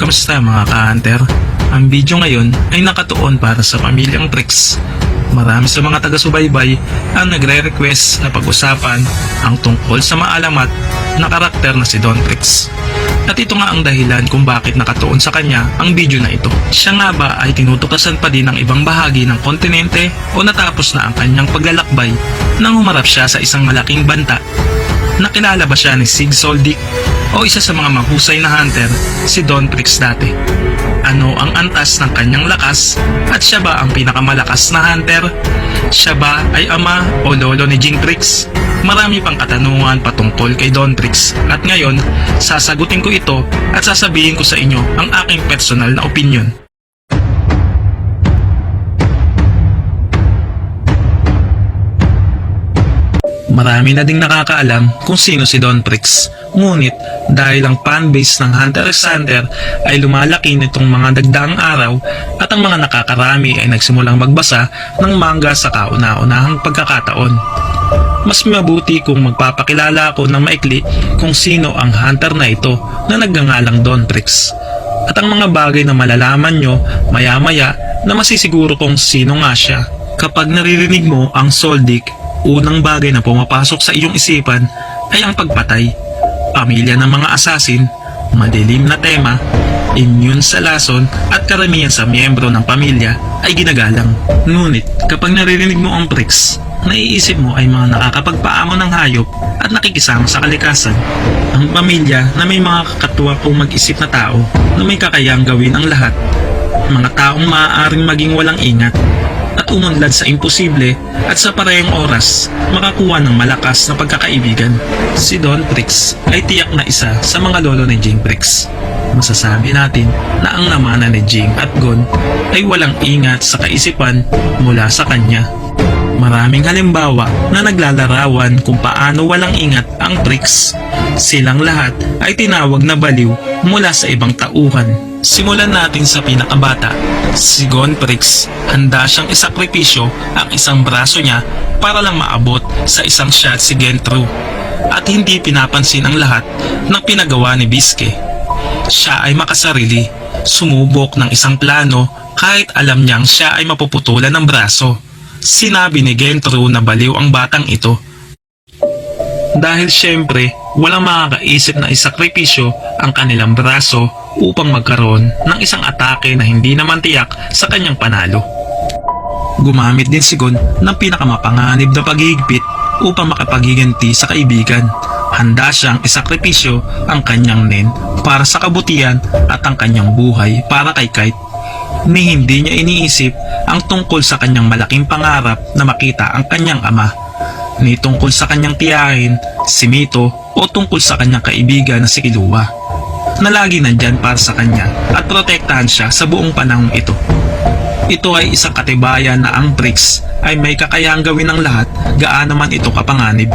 Kamusta mga ka-hunter? Ang video ngayon ay nakatuon para sa pamilyang Trix. Marami sa mga taga-subaybay ang nagre-request na pag-usapan ang tungkol sa maalamat na karakter na si Don Trix. At ito nga ang dahilan kung bakit nakatuon sa kanya ang video na ito. Siya nga ba ay tinutukasan pa din ng ibang bahagi ng kontinente o natapos na ang kanyang paglalakbay nang humarap siya sa isang malaking banta Nakilala ba siya ni Sig Soldic o isa sa mga mahusay na hunter si Don Trix dati? Ano ang antas ng kanyang lakas at siya ba ang pinakamalakas na hunter? Siya ba ay ama o lolo ni Jing Trix? Marami pang katanungan patungkol kay Don Trix at ngayon sasagutin ko ito at sasabihin ko sa inyo ang aking personal na opinion. Marami na ding nakakaalam kung sino si Don Prix. Ngunit dahil ang fanbase ng Hunter x Hunter ay lumalaki nitong mga dagdaang araw at ang mga nakakarami ay nagsimulang magbasa ng manga sa kauna-unahang pagkakataon. Mas mabuti kung magpapakilala ako ng maikli kung sino ang hunter na ito na nagngangalang Don Prix. At ang mga bagay na malalaman nyo maya-maya na masisiguro kung sino nga siya. Kapag naririnig mo ang Soldic unang bagay na pumapasok sa iyong isipan ay ang pagpatay. Pamilya ng mga asasin, madilim na tema, immune sa lason at karamihan sa miyembro ng pamilya ay ginagalang. Ngunit kapag naririnig mo ang pricks, naiisip mo ay mga nakakapagpaamo ng hayop at nakikisama sa kalikasan. Ang pamilya na may mga kakatuwa kong mag-isip na tao na may kakayang gawin ang lahat. Mga taong maaaring maging walang ingat at umunlad sa imposible at sa parehong oras makakuha ng malakas na pagkakaibigan. Si Don Prix ay tiyak na isa sa mga lolo ni Jing Prix. Masasabi natin na ang namana ni Jing at Gon ay walang ingat sa kaisipan mula sa kanya. Maraming halimbawa na naglalarawan kung paano walang ingat ang Prix. Silang lahat ay tinawag na baliw mula sa ibang tauhan. Simulan natin sa pinakabata. Si Gon Prix, handa siyang isakripisyo ang isang braso niya para lang maabot sa isang shot si Gentru. At hindi pinapansin ang lahat ng pinagawa ni Biske. Siya ay makasarili, sumubok ng isang plano kahit alam niyang siya ay mapuputulan ng braso. Sinabi ni Gentru na baliw ang batang ito dahil syempre, walang makakaisip na isakripisyo ang kanilang braso upang magkaroon ng isang atake na hindi naman tiyak sa kanyang panalo. Gumamit din si Gon ng pinakamapanganib na paghihigpit upang makapagiganti sa kaibigan. Handa siyang isakripisyo ang kanyang nen para sa kabutihan at ang kanyang buhay para kay Kite. Ni hindi niya iniisip ang tungkol sa kanyang malaking pangarap na makita ang kanyang ama ni tungkol sa kanyang tiyahin, si Mito o tungkol sa kanyang kaibigan na si Kilua na lagi nandyan para sa kanya at protektahan siya sa buong panahong ito. Ito ay isang katibayan na ang Prix ay may kakayahang gawin ng lahat gaano man ito kapanganib.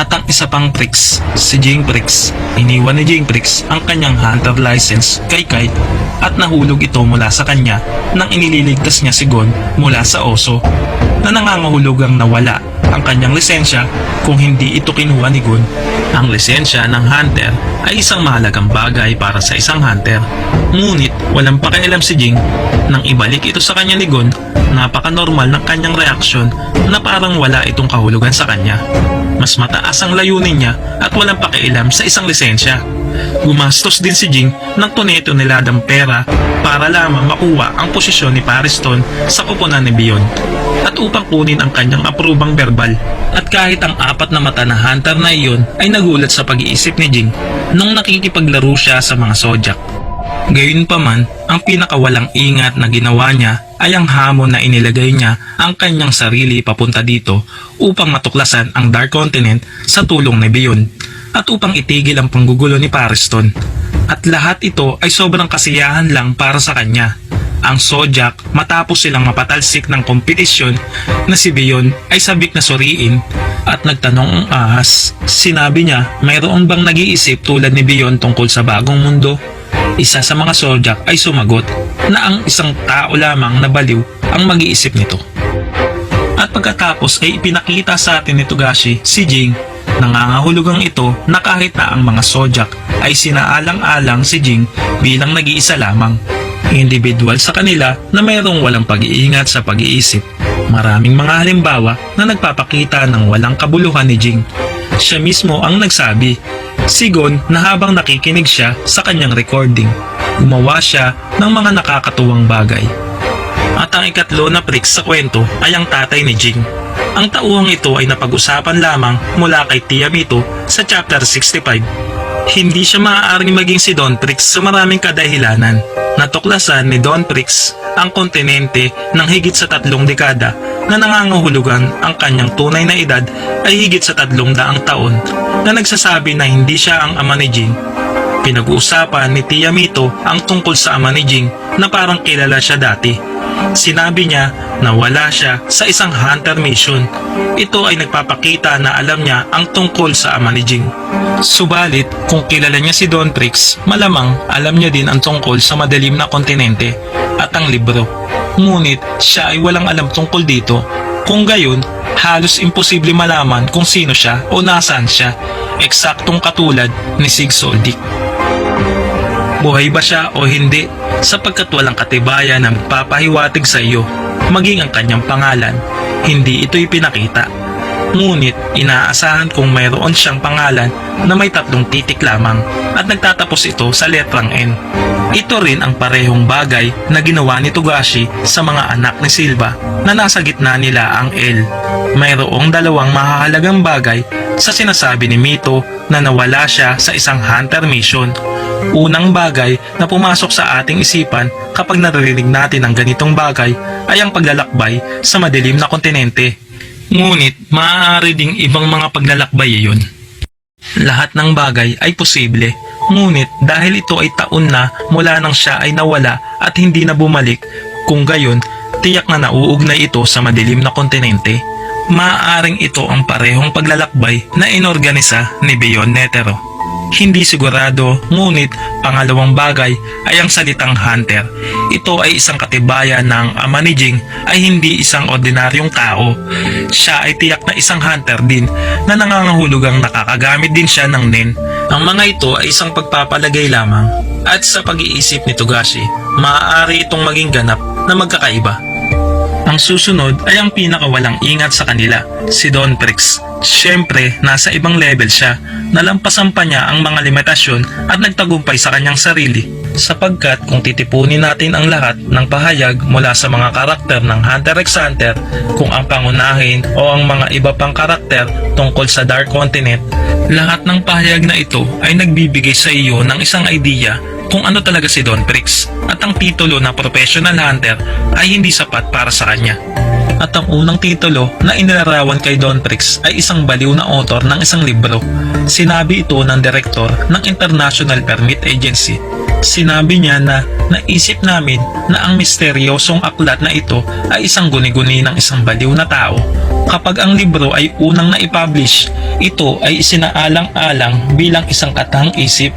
At ang isa pang Prix, si Jing Prix, iniwan ni Jing Prix ang kanyang hunter license kay Kite at nahulog ito mula sa kanya nang inililigtas niya si Gon mula sa oso na nangangahulugang nawala ang kanyang lisensya kung hindi ito kinuha ni Gun. Ang lisensya ng hunter ay isang mahalagang bagay para sa isang hunter. Ngunit walang pakialam si Jing nang ibalik ito sa kanya ni Gun, napaka-normal ng kanyang reaksyon na parang wala itong kahulugan sa kanya. Mas mataas ang layunin niya at walang pakialam sa isang lisensya. Gumastos din si Jing ng tunay-tuneladang pera para lamang makuha ang posisyon ni Pariston sa kupunan ni Bion at upang kunin ang kanyang aprubang verbal. At kahit ang apat na mata na hunter na iyon ay nagulat sa pag-iisip ni Jing nung nakikipaglaro siya sa mga sojak. Gayunpaman, ang pinakawalang ingat na ginawa niya ay ang hamon na inilagay niya ang kanyang sarili papunta dito upang matuklasan ang Dark Continent sa tulong ni Bion at upang itigil ang panggugulo ni Pariston. At lahat ito ay sobrang kasiyahan lang para sa kanya. Ang Sojak matapos silang mapatalsik ng kompetisyon na si Bion ay sabik na suriin at nagtanong ang ahas. Sinabi niya mayroon bang nag-iisip tulad ni Bion tungkol sa bagong mundo? Isa sa mga Sojak ay sumagot na ang isang tao lamang na baliw ang mag-iisip nito. At pagkatapos ay ipinakita sa atin ni Togashi si Jing Nangangahulugang ito na kahit na ang mga Sojak ay sinaalang-alang si Jing bilang nag-iisa lamang. Individual sa kanila na mayroong walang pag-iingat sa pag-iisip. Maraming mga halimbawa na nagpapakita ng walang kabuluhan ni Jing. Siya mismo ang nagsabi, Sigon na habang nakikinig siya sa kanyang recording, gumawa siya ng mga nakakatuwang bagay. At ang ikatlo na prick sa kwento ay ang tatay ni Jing. Ang tauhang ito ay napag-usapan lamang mula kay Tia Mito sa chapter 65. Hindi siya maaaring maging si Don Prix sa maraming kadahilanan. Natuklasan ni Don Prix ang kontinente ng higit sa tatlong dekada na nangangahulugan ang kanyang tunay na edad ay higit sa tatlong daang taon na nagsasabi na hindi siya ang ama ni Jing Pinag-uusapan ni Tia Mito ang tungkol sa ama ni Jing na parang kilala siya dati. Sinabi niya na wala siya sa isang hunter mission. Ito ay nagpapakita na alam niya ang tungkol sa ama ni Jing. Subalit, kung kilala niya si Don Prix, malamang alam niya din ang tungkol sa madilim na kontinente at ang libro. Ngunit siya ay walang alam tungkol dito. Kung gayon, halos imposible malaman kung sino siya o nasaan siya, eksaktong katulad ni Sig Soldic. Buhay ba siya o hindi sapagkat walang katibayan na magpapahiwatig sa iyo maging ang kanyang pangalan. Hindi ito ipinakita. Ngunit inaasahan kung mayroon siyang pangalan na may tatlong titik lamang at nagtatapos ito sa letrang N. Ito rin ang parehong bagay na ginawa ni Togashi sa mga anak ni Silva na nasa gitna nila ang L. Mayroong dalawang mahahalagang bagay sa sinasabi ni Mito na nawala siya sa isang hunter mission. Unang bagay na pumasok sa ating isipan kapag naririnig natin ang ganitong bagay ay ang paglalakbay sa madilim na kontinente. Ngunit maaari ding ibang mga paglalakbay iyon. Lahat ng bagay ay posible. Ngunit dahil ito ay taon na mula nang siya ay nawala at hindi na bumalik, kung gayon, tiyak na nauugnay ito sa madilim na kontinente. Maaaring ito ang parehong paglalakbay na inorganisa ni Beyond Netero. Hindi sigurado, ngunit pangalawang bagay ay ang salitang hunter. Ito ay isang katibayan ng ama ni ay hindi isang ordinaryong tao. Siya ay tiyak na isang hunter din na nangangahulugang nakakagamit din siya ng nen. Ang mga ito ay isang pagpapalagay lamang at sa pag-iisip ni Togashi, maaari itong maging ganap na magkakaiba. Ang susunod ay ang pinakawalang ingat sa kanila, si Don Prix. Siyempre, nasa ibang level siya. Nalampasan pa niya ang mga limitasyon at nagtagumpay sa kanyang sarili. Sapagkat kung titipunin natin ang lahat ng pahayag mula sa mga karakter ng Hunter x Hunter, kung ang pangunahin o ang mga iba pang karakter tungkol sa Dark Continent, lahat ng pahayag na ito ay nagbibigay sa iyo ng isang idea kung ano talaga si Don Prix at ang titulo na professional hunter ay hindi sapat para sa kanya. At ang unang titulo na inilarawan kay Don Prix ay isang baliw na author ng isang libro. Sinabi ito ng direktor ng International Permit Agency. Sinabi niya na naisip namin na ang misteryosong aklat na ito ay isang guni-guni ng isang baliw na tao. Kapag ang libro ay unang na-publish, ito ay isinaalang-alang bilang isang katang isip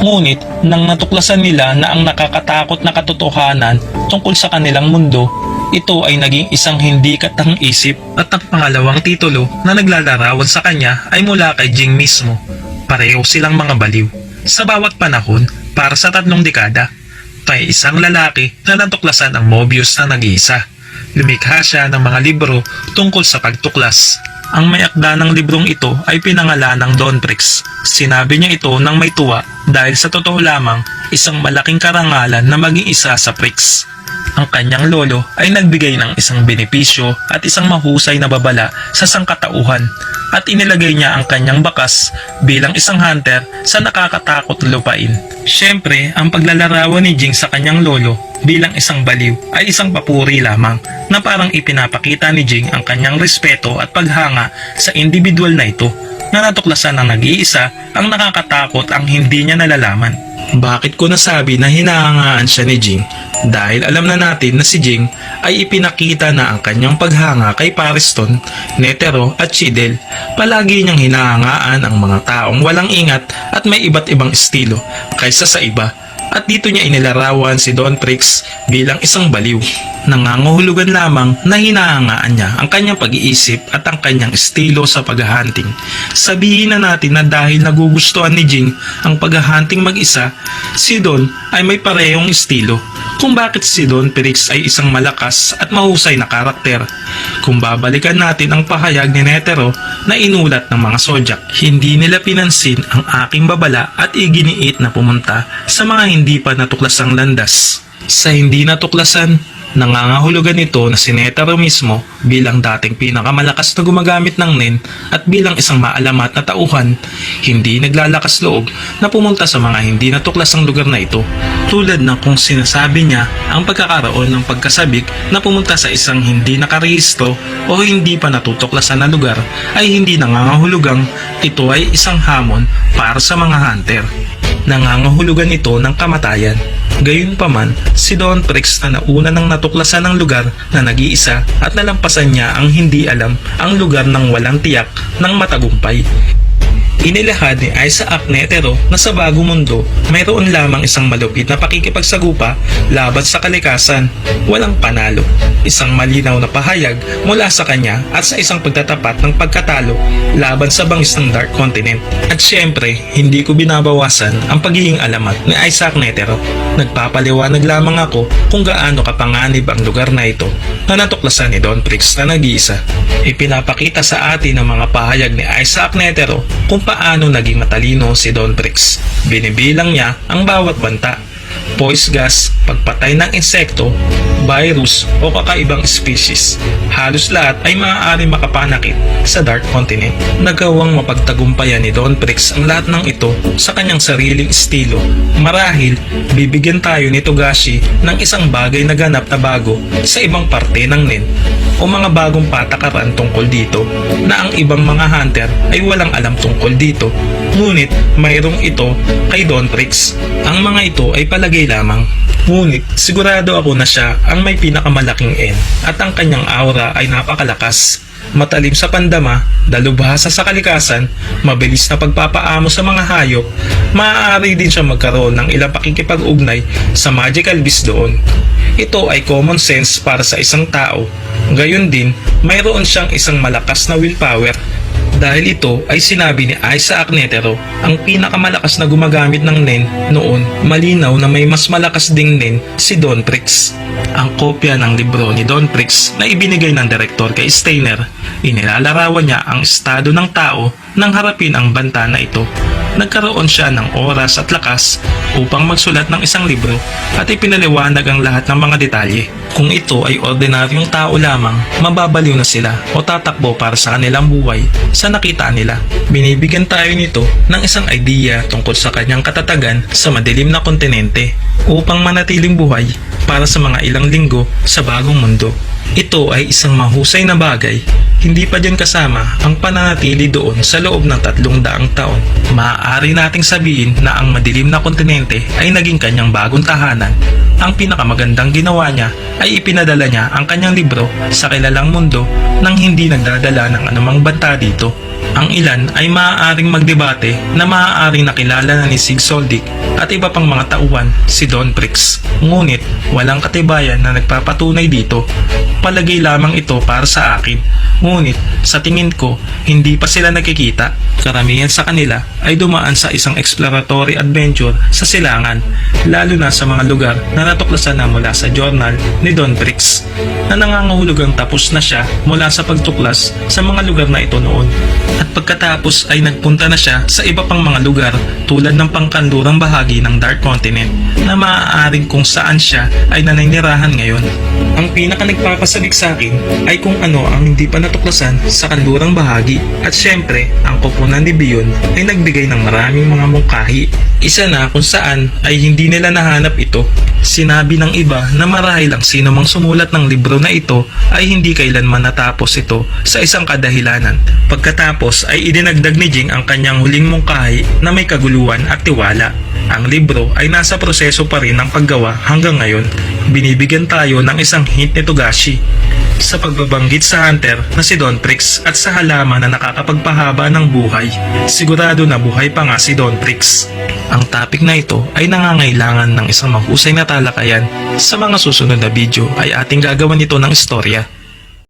Ngunit nang natuklasan nila na ang nakakatakot na katotohanan tungkol sa kanilang mundo, ito ay naging isang hindi katang isip at ang pangalawang titulo na naglalarawan sa kanya ay mula kay Jing mismo. Pareho silang mga baliw. Sa bawat panahon, para sa tatlong dekada, may isang lalaki na natuklasan ang Mobius na nag-iisa. Lumikha siya ng mga libro tungkol sa pagtuklas. Ang may akda ng librong ito ay pinangalan ng Don Prix. Sinabi niya ito ng may tuwa dahil sa totoo lamang isang malaking karangalan na maging isa sa Prix. Ang kanyang lolo ay nagbigay ng isang benepisyo at isang mahusay na babala sa sangkatauhan at inilagay niya ang kanyang bakas bilang isang hunter sa nakakatakot na lupain. Siyempre, ang paglalarawan ni Jing sa kanyang lolo bilang isang baliw ay isang papuri lamang na parang ipinapakita ni Jing ang kanyang respeto at paghanga sa individual na ito na natuklasan ng nag-iisa ang nakakatakot ang hindi niya nalalaman. Bakit ko nasabi na hinahangaan siya ni Jing? Dahil alam na natin na si Jing ay ipinakita na ang kanyang paghanga kay Pariston, Netero at Chidel. Palagi niyang hinahangaan ang mga taong walang ingat at may iba't ibang estilo kaysa sa iba. At dito niya inilarawan si Don Prix bilang isang baliw. Nangangahulugan lamang na hinahangaan niya ang kanyang pag-iisip at ang kanyang estilo sa paghahunting. Sabihin na natin na dahil nagugustuhan ni Jing ang paghahunting mag-isa, si Don ay may parehong estilo. Kung bakit si Don Perix ay isang malakas at mahusay na karakter. Kung babalikan natin ang pahayag ni Netero na inulat ng mga sodyak, hindi nila pinansin ang aking babala at iginiit na pumunta sa mga hindi pa natuklasang landas. Sa hindi natuklasan, Nangangahulugan ito na si Netero mismo bilang dating pinakamalakas na gumagamit ng NIN at bilang isang maalamat na tauhan, hindi naglalakas loob na pumunta sa mga hindi natuklasang lugar na ito. Tulad ng kung sinasabi niya ang pagkakaroon ng pagkasabik na pumunta sa isang hindi nakarehistro o hindi pa natutuklasan na lugar ay hindi nangangahulugang ito ay isang hamon para sa mga hunter nangangahulugan ito ng kamatayan. Gayunpaman, si Don Prix na nauna nang natuklasan ng lugar na nag-iisa at nalampasan niya ang hindi alam ang lugar ng walang tiyak ng matagumpay. Inilahad ni Isaac Netero na sa bagong mundo mayroon lamang isang malupit na pakikipagsagupa laban sa kalikasan, walang panalo. Isang malinaw na pahayag mula sa kanya at sa isang pagtatapat ng pagkatalo laban sa bangis ng Dark Continent. At syempre, hindi ko binabawasan ang pagiging alamat ni Isaac Netero. Nagpapaliwanag lamang ako kung gaano kapanganib ang lugar na ito na natuklasan ni Don Prix na nag-iisa. Ipinapakita sa atin ng mga pahayag ni Isaac Netero kung paano naging matalino si Don Prix. Binibilang niya ang bawat banta, poise gas, pagpatay ng insekto, virus o kakaibang species. Halos lahat ay maaari makapanakit sa Dark Continent. Nagawang mapagtagumpayan ni Don Prix ang lahat ng ito sa kanyang sariling estilo. Marahil, bibigyan tayo ni Togashi ng isang bagay na ganap na bago sa ibang parte ng NIN o mga bagong patakaran tungkol dito na ang ibang mga hunter ay walang alam tungkol dito. Ngunit mayroong ito kay Don Prix. Ang mga ito ay palagay lamang. Ngunit sigurado ako na siya ang may pinakamalaking N at ang kanyang aura ay napakalakas. Matalim sa pandama, dalubhasa sa kalikasan, mabilis na pagpapaamo sa mga hayop, maaari din siya magkaroon ng ilang pakikipag-ugnay sa magical beast doon. Ito ay common sense para sa isang tao. Gayon din, mayroon siyang isang malakas na willpower dahil ito ay sinabi ni Isaac Netero, ang pinakamalakas na gumagamit ng NEN noon, malinaw na may mas malakas ding NEN si Don Prix. Ang kopya ng libro ni Don Prix na ibinigay ng direktor kay Steiner, inilalarawan niya ang estado ng tao nang harapin ang banta na ito. Nagkaroon siya ng oras at lakas upang magsulat ng isang libro at ipinaliwanag ang lahat ng mga detalye. Kung ito ay ordinaryong tao lamang, mababaliw na sila o tatakbo para sa kanilang buhay sa nakita nila. Binibigyan tayo nito ng isang idea tungkol sa kanyang katatagan sa madilim na kontinente upang manatiling buhay para sa mga ilang linggo sa bagong mundo. Ito ay isang mahusay na bagay, hindi pa dyan kasama ang pananatili doon sa loob ng tatlong daang taon. Maaari nating sabihin na ang madilim na kontinente ay naging kanyang bagong tahanan. Ang pinakamagandang ginawa niya ay ipinadala niya ang kanyang libro sa kilalang mundo nang hindi nagdadala ng anumang banta dito. Ang ilan ay maaaring magdebate na maaaring nakilala na ni Sig Soldic at iba pang mga tauhan si Don Prix. Ngunit walang katibayan na nagpapatunay dito. Palagay lamang ito para sa akin. Ngunit sa tingin ko, hindi pa sila nakikita. Karamihan sa kanila ay dumaan sa isang exploratory adventure sa silangan, lalo na sa mga lugar na natuklasan na mula sa journal ni Don Prix na nangangahulugang tapos na siya mula sa pagtuklas sa mga lugar na ito noon. At pagkatapos ay nagpunta na siya sa iba pang mga lugar tulad ng pangkandurang bahagi ng Dark Continent na maaaring kung saan siya ay naninirahan ngayon. Ang pinaka nagpapasabik sa akin ay kung ano ang hindi pa natuklasan sa kanlurang bahagi at syempre ang koponan ni Bion ay nagbigay ng maraming mga mungkahi. Isa na kung saan ay hindi nila nahanap ito. Sinabi ng iba na marahil ang sino mang sumulat ng libro na ito ay hindi kailanman natapos ito sa isang kadahilanan. Pagkatapos ay idinagdag ni Jing ang kanyang huling mungkahi na may kaguluhan at tiwala. Ang libro ay nasa proseso pa rin ng paggawa hanggang ngayon. Binibigyan tayo ng isang hint ni Togashi sa pagbabanggit sa hunter na si Don Trix at sa halaman na nakakapagpahaba ng buhay. Sigurado na buhay pa nga si Don Trix. Ang topic na ito ay nangangailangan ng isang mahusay na talakayan. Sa mga susunod na video ay ating gagawan ito ng istorya.